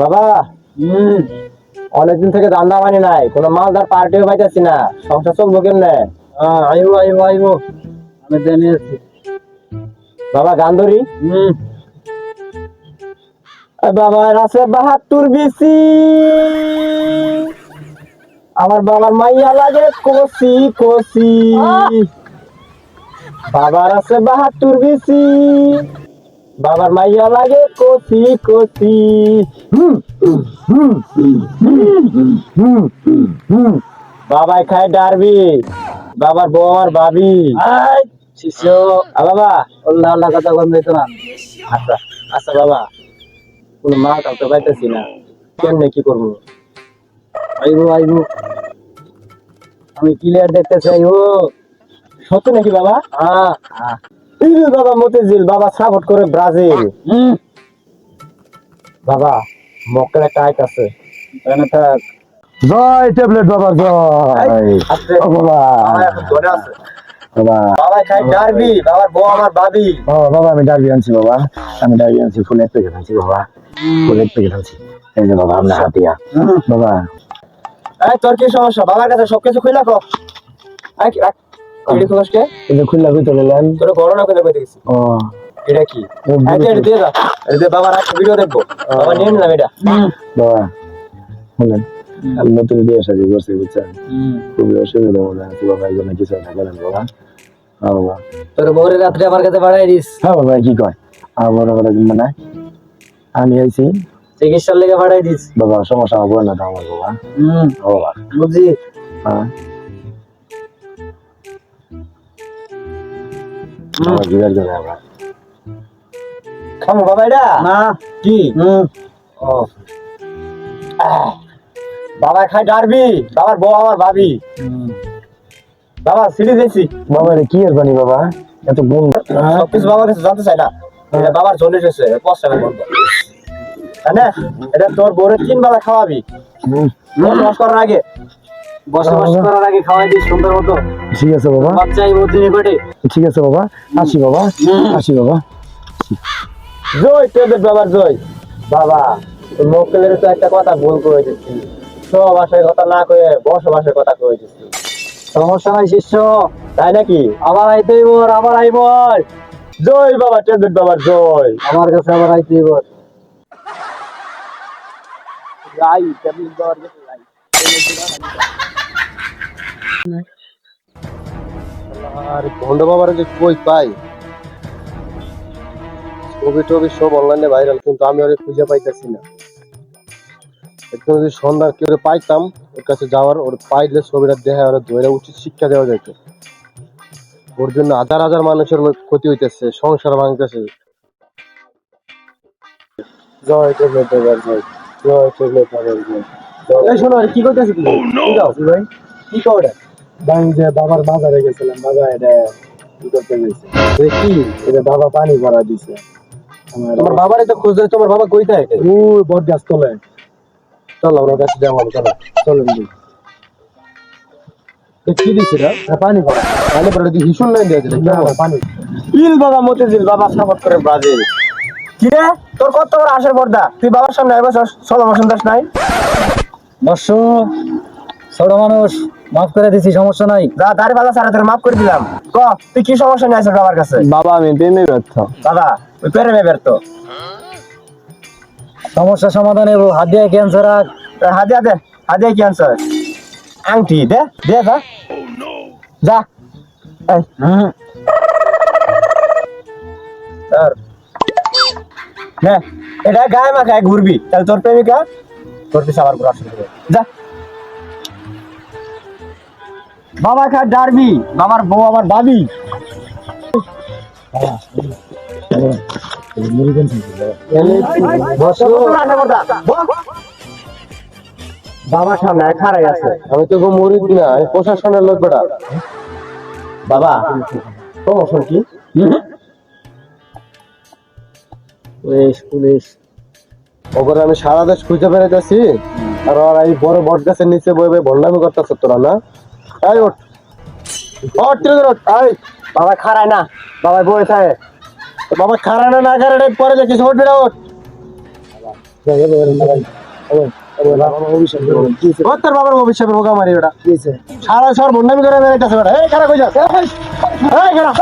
বাবা হুম। অনেকদিন থেকে রান্না বানি নাই কোনো মালদার পার্টিও পাইতেছি না সংসার চলবো কেমনে? আইবো আইবো আইবো। আমি জেনে আছি। বাবা গান ধরি হুম বাবার আছে বাহাত্তর বিসি। আমার বাবার মাইয়া লাগে কষি কষি বাবার আছে বাহাত্তর বিসি। বাবার মাইয়া লাগে হুম, হুম। বাবাই খায় ডারবি। বাবার ভাবি। আই শিষ্য। বাবা আল্লাহ আল্লাহ কথা কম দিত না? আচ্ছা আচ্ছা বাবা। কোনো মাল কাউকে পাইতেছি না। কেমনে কি করব? আইবো আইবো। আমি ক্লিয়ার দেখতে চাইব। সত্যি নাকি বাবা? হ্যাঁ। বাবা মতিঝিল বাবা সাপোর্ট করে ব্রাজিল। বাবা আইট আছে। এখানে থাক জয় ট্যাবলেট বাবা জয়। বাবা। আমার বাবা। বাবা খাই ডারবি বাবার বউ আমার ভাবি। ও বাবা আমি ডায়রি আনছি বাবা। আমি ডায়রি আনছি ফুলের প্যাকেট আনছি বাবা। ফুলের প্যাকেট আনছি। এই যে বাবা আপনার হাতিয়া। বাবা। এই তোর কি সমস্যা? বাবার কাছে সবকিছু খুলে রাখ। তোর গড়না কইতে গেছি ও। এটা কি? এটা এটা ভিডিও দেখব। বাবা নিয়ে নিলাম এটা। বাবা শুনেন আমি নতুন বিয়ে সাজি করছি বুঝছেন? খুবই অসুবিধা মনে আছে বাবা এই জন্য কিছু করেন বাবা। হ্যাঁ বাবা। তোর বউরে রাত্রে আমার কাছে বাড়াই দিস। হ্যাঁ বাবা কি কয়? আমার মানে আমি আইছি। চিকিৎসার লেগে বাড়াই দিস। বাবা সমস্যা হবে না তো আমার বাবা। হুম। বাবা বুঝি। হ্যাঁ। আমার জিগার জন্য আবার খামো বাবা এটা? না কি? হুম ও। বাবা খায় ডারবি বাবার বউ আমার ভাবি। বাবা সিঁড়ি দিয়েছি। বাবা রে কি আর বানি বাবা? এত গুণ সবকিছু বাবার কাছে জানতে চাই না। বাবার জন্য এসেছে কষ্ট হবে বন্ধ তাই না? এটা তোর বউরে তিন বেলা খাওয়াবি। করার আগে। বসবাস করার আগে খাওয়াই দিস সুন্দর মতো। ঠিক আছে বাবা। ঠিক আছে বাবা। আসি বাবা। আসি বাবা। জয় তোদের বাবার জয়। বাবা তোর তো একটা কথা ভুল করে দিচ্ছি। সহবাসের কথা না কয়ে বসবাসের কথা কয়ে দিচ্ছি। সমস্যা নাই শিষ্য তাই নাকি? আবার আইতেই বর আবার আইবর জয় বাবা টেবিল বাবার জয়। আমার কাছে আবার আইতেই বর যাই টেবিল দেওয়ার কাছে আর ভন্ড বাবার যে কই পাই? ছবি টবি সব অনলাইনে ভাইরাল কিন্তু আমি ওরে খুঁজে পাইতেছি না। একদম যদি সন্ধ্যার কেউ পাইতাম ওর কাছে যাওয়ার ওর পাইলে ছবিটা দেখা ওরা ধরে উচিত শিক্ষা দেওয়া যেত ওর জন্য হাজার হাজার মানুষের ক্ষতি হইতেছে সংসার ভাঙতেছে। জয় জয় জয় জয় এই শোনো আর কি করতেছি তুমি কি যাও ভাই? কি যে বাবার বাজারে গেছিলাম বাবা এটা কি করতে গেছে? কি? এটা বাবা পানি ভরা দিছে। তোমার বাবার এটা খোঁজ দেয় তোমার বাবা কই থাকে? ওই বট গাছ তলে চলো আমরা কাছে যাব চলো চলেন কি দিছে এটা পানি ভরা। তাহলে পরে যদি হিসুন নাই দিয়ে দিলে পানি। ইল বাবা মতিঝিল বাবা সাপোর্ট করে ব্রাজিল। কি রে? তোর কত বড় আশার পর্দা? তুই বাবার সামনে ষোলো বছর দাস নাই? বর্ষ ছোট মানুষ মাফ করে দিছি সমস্যা নাই। যা দাঁড়ি বালা সারা তোকে মাফ করে দিলাম। ক তুই কি সমস্যা নিয়ে বাবার কাছে? বাবা আমি প্রেমে ব্যর্থ। দাদা ওই পেরে মেবের তো সমস্যা সমাধান এবং হাত দিয়ে ক্যান্সার হাদিয়া দে হাদিয়া কি আনসার আংটি দে দে যা। যা। এই, হুম। নে, এটা গায়ে মাখায় ঘুরবি তাহলে তোর প্রেমিকা তোর পিছে আবার ঘোরা শুরু করবে যা। বাবা খা ডারবি, বাবার বউ আমার দাবি বাবার সামনে খারাই আছে। আমি তো না প্রশাসনের লোক বাবা প্রমোশন কি? পুলিশ পুলিশ আমি সারা দেশ খুঁজে বেড়াইতেছি। আর এই বড় বট গাছের নিচে বয়ে বয়ে ভণ্ডামি করতেছ তোরা, না? এই ওঠ ওঠ তুই ওঠ এই, বাবা খারায় না। বাবা বই থাকে বাবা খারায় না না খারায় পরে দেখিস ওঠ বেটা ওঠ। তোর ভবিষ্যৎ বোকা মারি ওটা। সারা সর বন্ডামি করে বেড়াইতেছে বেটা এই খারাপ হয়ে যাচ্ছে এই খারাপ